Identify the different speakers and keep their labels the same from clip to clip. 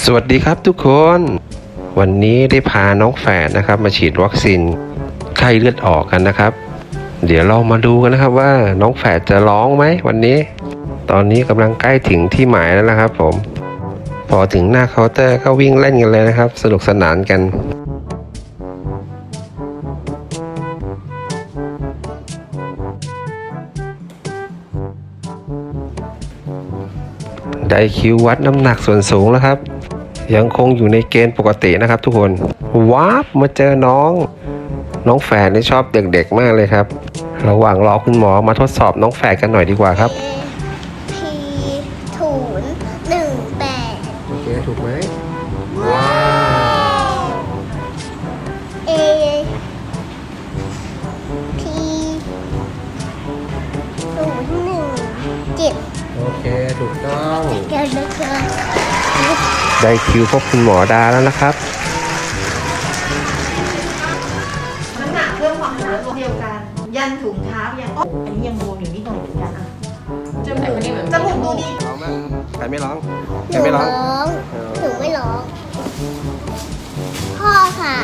Speaker 1: สวัสดีครับทุกคน วันนี้ได้พาน้องแฝดนะครับ มาฉีดวัคซีนไข้เลือดออกกันนะครับ เดี๋ยวเรามาดูกันนะครับว่าน้องแฝดจะร้องไหมวันนี้ ตอนนี้กำลังใกล้ถึงที่หมายแล้วนะครับ ผม พอถึงหน้าเคาน์เตอร์ก็วิ่งเล่นกันเลยนะครับ สนุกสนานกันได้คิววัดน้ำหนักส่วนสูงแล้วครับ ยังคงอยู่ในเกณฑ์ปกตินะครับ ทุกคนว้าบมาเจอน้อง น้องแฝดนี่ชอบเด็กๆมากเลยครับ ระหว่างรอคุณหมอมาทดสอบน้องแฝดกันหน่อยดีกว่าครับ
Speaker 2: พีศูนย์หนึ่งแปด
Speaker 1: โอเคถูกไหม โอเคถูกต้อง
Speaker 2: เดี๋ยวนะคะ
Speaker 1: ได้คิวพบคุณหมอดาแล้วนะครับ
Speaker 3: น้ำหนักเครื่องความดันเดียวกัน ยันถุงเท้ายังโอ๊ะอันนี้ยังบวมอยู่นิดหน่อยเหมือนกันอะจมูกจมูกดูดี
Speaker 1: ร้องไหมใครไม่ร้อง
Speaker 2: ห
Speaker 1: ใคร
Speaker 2: นู
Speaker 1: ไม่ร้
Speaker 2: ร้
Speaker 1: อ
Speaker 2: องงหนูไม่ร้อง พ่อค่ะ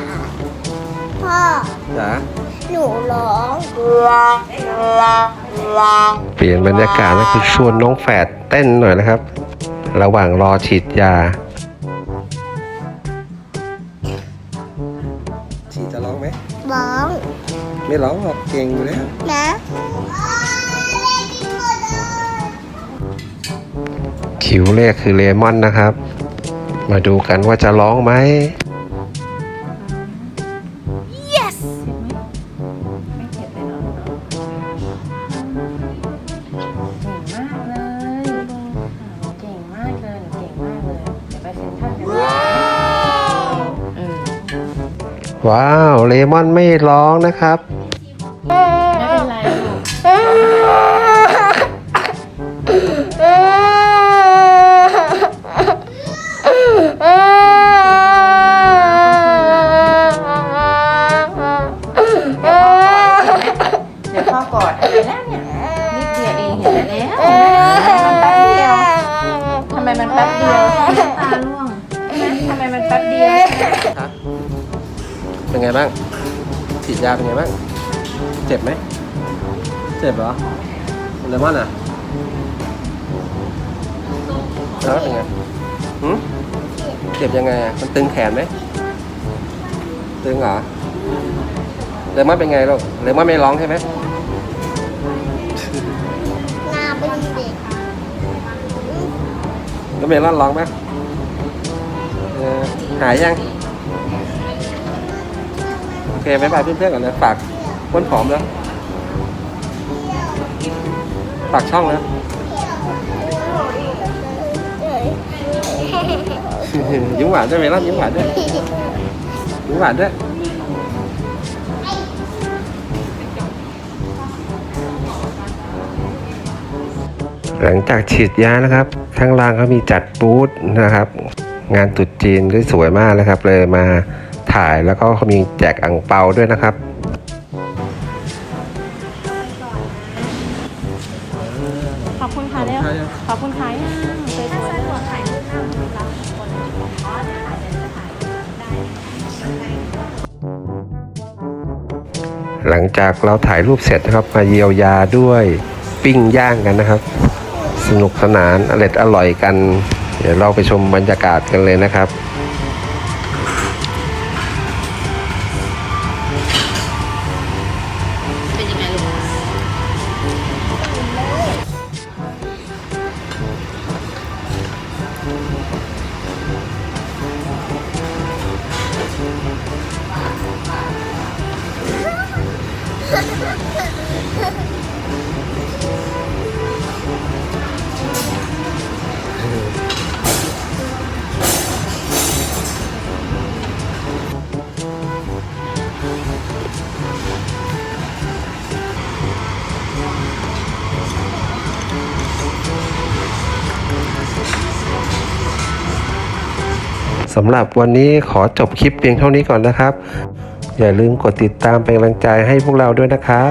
Speaker 2: พ่อ
Speaker 1: จ๋า
Speaker 2: หนูร้อง
Speaker 1: เปลี่ยนบรรยากาศก็คือชวนน้องแฝดเต้นหน่อยนะครับ ระหว่างรอฉีดยา ฉีดจะร้องไหม
Speaker 2: ร้อง
Speaker 1: ไม่ร้องหรอกเก่งอยู่แล้ว
Speaker 2: นะ
Speaker 1: คิวแรกคือเลมอนนะครับ มาดูกันว่าจะร้องไหม
Speaker 4: ว้า
Speaker 1: ว เลมอนไม่ร้องนะครับ
Speaker 4: ไม่เป็นไรลูกเดี๋ยวพ่อกอดให้แล้วเนี่ยนิดเดียวเองเห็นไหมแล้วทำไมมันแป๊บเดียวทำไมมันแป๊บเดียวตาล่วงทำไมมันแป๊บเดียว
Speaker 1: เป็นไงบ้างฉีดยาเป็นไงบ้าง เจ็บไหม เจ็บเหรอเลมอนอะแล้วเป็นไงหืมเจ็บยังไงอะมันตึงแขนไหม ตึงเหรอเลมอนเป็นไงลูกเลมอนไม่ร้องใช่ไหม
Speaker 2: หน้าเป็นเด็ก
Speaker 1: แล้วเมลอนร้องไหมเออหายยังโอเคบ๊ายบายเพื่อนๆก่อนนะฝากพ้นผอมแล้วฝากช่องนะยิ้มหวานด้วยเมลอนยิ้มหวานด้วยยิ้มหวานด้วยหลังจากฉีดยานะครับ ข้างล่างเขามีจัดบูธนะครับ งานตรุษจีนได้สวยมากนะครับ เลยมา ถ่ายแล้วก็เขามีแจกอ่งเปาด้วยนะครับ
Speaker 4: ขอบคุณค่ะเร็วขอบคุณค่ะยังสวยๆเลย
Speaker 1: หลังจากเราถ่ายรูปเสร็จนะครับ มาเยียวยาด้วยปิ้งย่างกันนะครับ สนุกสนานอร่อยอร่อยกัน เดี๋ยวเราไปชมบรรยากาศกันเลยนะครับ สำหรับวันนี้ขอจบคลิปเพียงเท่านี้ก่อนนะครับ อย่าลืมกดติดตามเป็นกำลังใจให้พวกเราด้วยนะครับ